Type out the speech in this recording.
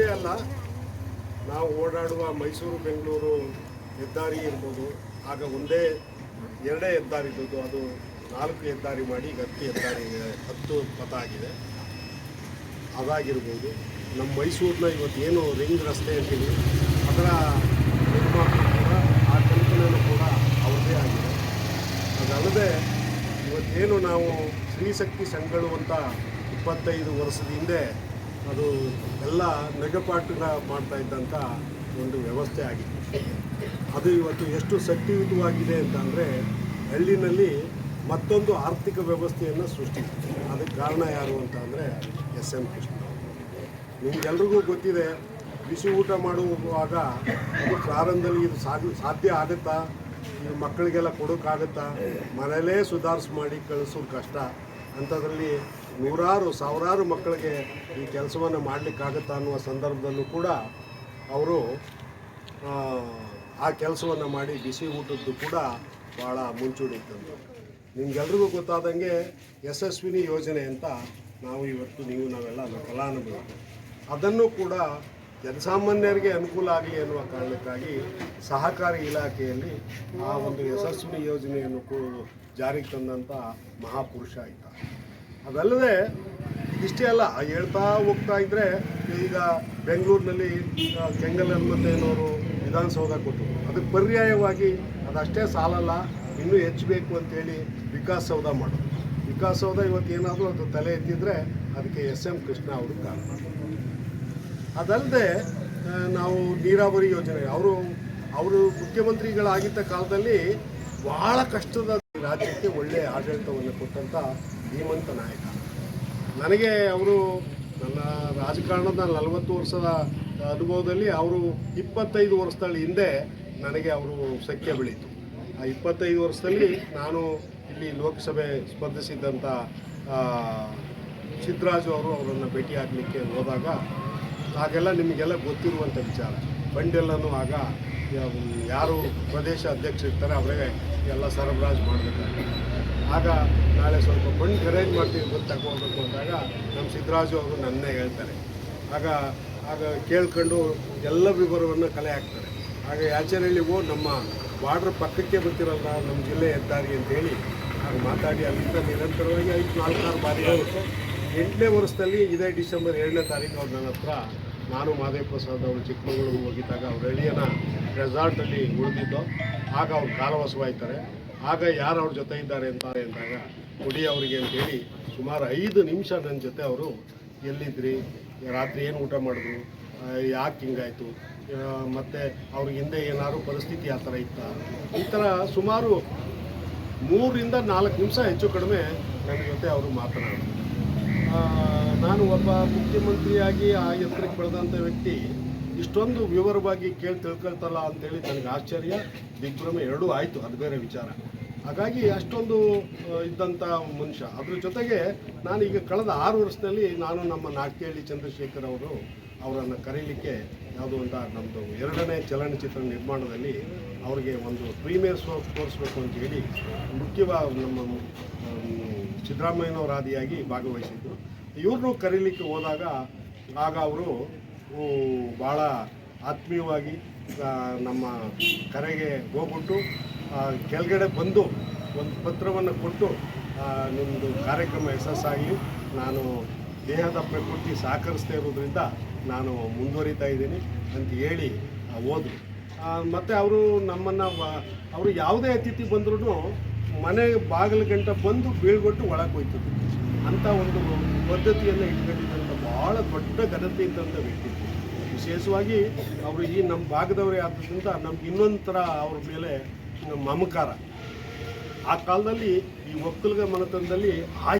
ಇಷ್ಟೇ ಅಲ್ಲ ನಾವು ಓಡಾಡುವ ಮೈಸೂರು, ಬೆಂಗಳೂರು ಹೆದ್ದಾರಿ ಇರ್ಬೋದು. ಆಗ ಒಂದೇ ಎರಡೇ ಹೆದ್ದಾರಿ ಇದ್ದದ್ದು. ಅದು ನಾಲ್ಕು ಹೆದ್ದಾರಿ ಮಾಡಿ ಈಗ ಹತ್ತು ಹೆದ್ದಾರಿ, ಹತ್ತು ಪಥ ಆಗಿದೆ. ಅದಾಗಿರ್ಬೋದು. ನಮ್ಮ ಮೈಸೂರಿನ ಇವತ್ತೇನು ರಿಂಗ್ ರಸ್ತೆ ಅಂತೀವಿ ಅದರ ನಿರ್ಮಾಣ ಕೂಡ, ಆ ಕಲ್ಪನೆಯೂ ಕೂಡ ಅವ್ರದ್ದೇ ಆಗಿದೆ. ಅದಲ್ಲದೆ ಇವತ್ತೇನು ನಾವು ಸ್ತ್ರೀಶಕ್ತಿ ಸಂಘಗಳು ಅಂತ ಇಪ್ಪತ್ತೈದು ವರ್ಷದ ಹಿಂದೆ ಅದು ಎಲ್ಲ ನಗಪಾಟುಗ ಮಾಡ್ತಾ ಇದ್ದಂಥ ಒಂದು ವ್ಯವಸ್ಥೆ ಆಗಿದೆ ಅದು ಇವತ್ತು ಎಷ್ಟು ಶಕ್ತಿಯುತವಾಗಿದೆ ಅಂತ ಅಂದರೆ ಹಳ್ಳಿನಲ್ಲಿ ಮತ್ತೊಂದು ಆರ್ಥಿಕ ವ್ಯವಸ್ಥೆಯನ್ನು ಸೃಷ್ಟಿ ಅದಕ್ಕೆ ಕಾರಣ ಯಾರು ಅಂತ ಅಂದರೆ ಎಸ್ ಎಂ ಕೃಷ್ಣ. ನಿಮ್ಗೆಲ್ರಿಗೂ ಗೊತ್ತಿದೆ, ಬಿಸಿ ಊಟ ಮಾಡುವಾಗ ಅದು ಪ್ರಾರಂಭದಲ್ಲಿ ಇದು ಸಾಧ್ಯ ಆಗುತ್ತಾ? ಇದು ಮಕ್ಕಳಿಗೆಲ್ಲ ಕೊಡೋಕ್ಕಾಗತ್ತಾ? ಮನೇಲೇ ಸುಧಾರಿಸಿ ಮಾಡಿ ಕಳಿಸೋದು ಕಷ್ಟ. ಅಂಥದ್ರಲ್ಲಿ ನೂರಾರು ಸಾವಿರಾರು ಮಕ್ಕಳಿಗೆ ಈ ಕೆಲಸವನ್ನು ಮಾಡಲಿಕ್ಕಾಗತ್ತಾ ಅನ್ನುವ ಸಂದರ್ಭದಲ್ಲೂ ಕೂಡ ಅವರು ಆ, ಕೆಲಸವನ್ನು ಮಾಡಿ ಬಿಸಿ ಊಟದ್ದು ಕೂಡ ಭಾಳ ಮುಂಚೂಣಿತ್ತಂತೆ ನಿಮ್ಗೆಲ್ರಿಗೂ ಗೊತ್ತಾದಂಗೆ ಯಶಸ್ವಿನಿ ಯೋಜನೆ ಅಂತ ನಾವು ಇವತ್ತು ನೀವು ನಾವೆಲ್ಲ ಫಲಾನುಭವಿ ಅದನ್ನು ಕೂಡ ಜನಸಾಮಾನ್ಯರಿಗೆ ಅನುಕೂಲ ಆಗಲಿ ಅನ್ನುವ ಕಾರಣಕ್ಕಾಗಿ ಸಹಕಾರಿ ಇಲಾಖೆಯಲ್ಲಿ ಆ ಒಂದು ಯಶಸ್ವಿನಿ ಯೋಜನೆಯನ್ನು ಜಾರಿಗೆ ತಂದಂಥ ಮಹಾಪುರುಷ ಆಯ್ತ ಅದಲ್ಲದೆ ಇಷ್ಟೇ ಅಲ್ಲ, ಹೇಳ್ತಾ ಹೋಗ್ತಾ ಇದ್ದರೆ ಈಗ ಬೆಂಗಳೂರಿನಲ್ಲಿ ಕೆಂಗಲ್ ಹನುಮಂತಯ್ಯನವರು ವಿಧಾನಸೌಧ ಕೊಟ್ಟರು. ಅದಕ್ಕೆ ಪರ್ಯಾಯವಾಗಿ ಅದಷ್ಟೇ ಸಾಲಲ್ಲ, ಇನ್ನೂ ಹೆಚ್ಚಬೇಕು ಅಂತೇಳಿ ವಿಕಾಸ್ ಸೌಧ ಮಾಡೋದು ವಿಕಾಸ್ ಸೌಧ ಇವತ್ತು ಏನಾದರೂ ಅದು ತಲೆ ಎತ್ತಿದ್ರೆ ಅದಕ್ಕೆ ಎಸ್ ಎಂ ಕೃಷ್ಣ ಅವರು ಕಾರಣ. ಅದಲ್ಲದೆ ನಾವು ನೀರಾವರಿ ಯೋಜನೆ, ಅವರು ಅವರು ಮುಖ್ಯಮಂತ್ರಿಗಳಾಗಿದ್ದ ಕಾಲದಲ್ಲಿ ಭಾಳ ಕಷ್ಟದ ರಾಜ್ಯಕ್ಕೆ ಒಳ್ಳೆಯ ಆಡಳಿತವನ್ನು ಕೊಟ್ಟಂಥ ಧೀಮಂತ ನಾಯಕ. ನನಗೆ ಅವರು ನನ್ನ ರಾಜಕಾರಣದ ನಲವತ್ತು ವರ್ಷದ ಅನುಭವದಲ್ಲಿ ಅವರು ಇಪ್ಪತ್ತೈದು ವರ್ಷದ ಹಿಂದೆ ನನಗೆ ಅವರು ಸಖ್ಯ ಬೆಳೀತು. ಆ ಇಪ್ಪತ್ತೈದು ವರ್ಷದಲ್ಲಿ ನಾನು ಇಲ್ಲಿ ಲೋಕಸಭೆ ಸ್ಪರ್ಧಿಸಿದ್ದಂಥ ಸಿದ್ದರಾಜು ಅವರು ಅವರನ್ನು ಭೇಟಿಯಾಗಲಿಕ್ಕೆ ಹೋದಾಗ ಆಗೆಲ್ಲ ನಿಮಗೆಲ್ಲ ಗೊತ್ತಿರುವಂಥ ವಿಚಾರ. ಬಂಡೆಲ್ಲನೂ ಆಗ ಯಾರು ಪ್ರದೇಶ ಅಧ್ಯಕ್ಷರಿರ್ತಾರೆ ಅವರಿಗೆ ಎಲ್ಲ ಸರಬರಾಜು ಮಾಡಬೇಕಾಗುತ್ತೆ ಆಗ ನಾಳೆ ಸ್ವಲ್ಪ ಫಂಡ್ ಅರೇಂಜ್ ಮಾಡ್ತೀವಿ ಬಂದು ತಗೋಬೇಕು ಅಂದಾಗ ನಮ್ಮ ಸಿದ್ದರಾಜು ಅವರು ನನ್ನೇ ಹೇಳ್ತಾರೆ. ಆಗ ಆಗ ಕೇಳ್ಕೊಂಡು ಎಲ್ಲ ವಿವರವನ್ನು ಕಲೆ ಹಾಕ್ತಾರೆ. ಆಗ ಯಾಚನಹಳ್ಳಿಗೂ ನಮ್ಮ ಬಾರ್ಡ್ರ್ ಪಕ್ಕಕ್ಕೆ ಬರ್ತಿರಲ್ಲ ನಮ್ಮ ಜಿಲ್ಲೆ ಹೆದ್ದಾರಿ ಅಂತೇಳಿ ಆಗ ಮಾತಾಡಿ ಅಲ್ಲಿಂದ ನಿರಂತರವಾಗಿ ಐದು ನಾಲ್ಕಾರು ಬಾರಿ ಎಂಟನೇ ವರ್ಷದಲ್ಲಿ ಇದೇ ಡಿಸೆಂಬರ್ ಏಳನೇ ತಾರೀಕು ಅವ್ರು ನನ್ನ ಹತ್ರ ನಾನು ಮಾದೇವ ಪ್ರಸಾದ್ ಅವರು ಚಿಕ್ಕಮಗಳೂರು ಹೋಗಿದ್ದಾಗ ಅವ್ರ ಹಳ್ಳಿಯನ್ನ ರೆಸಾರ್ಟಲ್ಲಿ ಉಳಿದಿದ್ದು. ಆಗ ಅವ್ರು ಕಾಲವಾಸವಾಯ್ತಾರೆ ಆಗ ಯಾರು ಅವ್ರ ಜೊತೆ ಇದ್ದಾರೆ ಅಂತ ಅಂದಾಗ ಕೊಡಿ ಅವರಿಗೆ ಅಂತೇಳಿ ಸುಮಾರು ಐದು ನಿಮಿಷ ನನ್ನ ಜೊತೆ ಅವರು ಎಲ್ಲಿದ್ರಿ? ರಾತ್ರಿ ಏನು ಊಟ ಮಾಡಿದ್ರು? ಯಾಕೆ ಹಿಂಗಾಯಿತು? ಮತ್ತು ಅವ್ರಿಗೆ ಹಿಂದೆ ಏನಾದ್ರು ಪರಿಸ್ಥಿತಿ ಆ ಥರ ಇತ್ತ? ಈ ಥರ ಸುಮಾರು ಮೂರಿಂದ ನಾಲ್ಕು ನಿಮಿಷ ಹೆಚ್ಚು ಕಡಿಮೆ ನನ್ನ ಜೊತೆ ಅವರು ಮಾತನಾಡಿದ್ರು ನಾನು ಒಬ್ಬ ಮುಖ್ಯಮಂತ್ರಿಯಾಗಿ ಆ ಎತ್ತರಕ್ಕೆ ಬೆಳೆದಂಥ ವ್ಯಕ್ತಿ, ಇಷ್ಟೊಂದು ವಿವರವಾಗಿ ಕೇಳಿ ತಿಳ್ಕೊಳ್ತಲ್ಲ ಅಂತೇಳಿ ನನಗೆ ಆಶ್ಚರ್ಯ. ದಿಗ್ಭ್ರಮ ಎರಡೂ ಆಯಿತು, ಅದು ಬೇರೆ ವಿಚಾರ. ಹಾಗಾಗಿ ಅಷ್ಟೊಂದು ಇದ್ದಂಥ ಮನುಷ್ಯ. ಅದ್ರ ಜೊತೆಗೆ ನಾನು ಈಗ ಕಳೆದ ಆರು ವರ್ಷದಲ್ಲಿ ನಾನು ನಮ್ಮ ನಾಟಕೇಳಿ ಚಂದ್ರಶೇಖರ್ ಅವರು ಅವರನ್ನು ಕರೀಲಿಕ್ಕೆ ಯಾವುದು ಅಂತ ನಮ್ಮದು ಎರಡನೇ ಚಲನಚಿತ್ರ ನಿರ್ಮಾಣದಲ್ಲಿ ಅವರಿಗೆ ಒಂದು ಪ್ರೀಮಿಯರ್ ಶೋ ತೋರಿಸ್ಬೇಕು ಅಂತ ಹೇಳಿ ಮುಖ್ಯವಾಗಿ ನಮ್ಮ ಸಿದ್ದರಾಮಯ್ಯನವರಾದಿಯಾಗಿ ಭಾಗವಹಿಸಿದ್ದು ಇವ್ರನ್ನೂ ಕರೀಲಿಕ್ಕೆ ಹೋದಾಗ ಆಗ ಅವರು ಭಾಳ ಆತ್ಮೀಯವಾಗಿ ನಮ್ಮ ಕರೆಗೆ ಹೋಗ್ಬಿಟ್ಟು ಕೆಳಗಡೆ ಬಂದು ಒಂದು ಪತ್ರವನ್ನು ಕೊಟ್ಟು ನಿಮ್ಮದು ಕಾರ್ಯಕ್ರಮ ಯಶಸ್ಸಾಗಿ ನಾನು ದೇಹದ ಪ್ರಕೃತಿ ಸಹಕರಿಸ್ತಾ ಇರೋದ್ರಿಂದ ನಾನು ಮುಂದುವರಿತಾ ಇದ್ದೀನಿ ಅಂತ ಹೇಳಿ ಆ, ಮತ್ತು ಅವರು ನಮ್ಮನ್ನು ಅವರು ಯಾವುದೇ ಅತಿಥಿ ಬಂದ್ರೂ ಮನೆ ಬಾಗಿಲು ಗಂಟ ಬಂದು ಬೀಳ್ಕೊಟ್ಟು ಒಳಗೆ ಹೋಯ್ತಿದ್ರು ಅಂಥ ಒಂದು ಪದ್ಧತಿಯನ್ನು ಇಟ್ಕೊಂಡಿದ್ದಂಥ ಭಾಳ ದೊಡ್ಡ ಘನತೆ ಇದ್ದಂಥ ವ್ಯಕ್ತಿ. ವಿಶೇಷವಾಗಿ ಅವರು ಈ ನಮ್ಮ ಭಾಗದವರೇ ಆದ್ದರಿಂದ ನಮ್ಗೆ ಇನ್ನೊಂದು ಥರ ಅವ್ರ ಮೇಲೆ ಮಮಕಾರ. ಆ ಕಾಲದಲ್ಲಿ ಈ ಒಕ್ಕಲ್ಗ ಮನೆತನದಲ್ಲಿ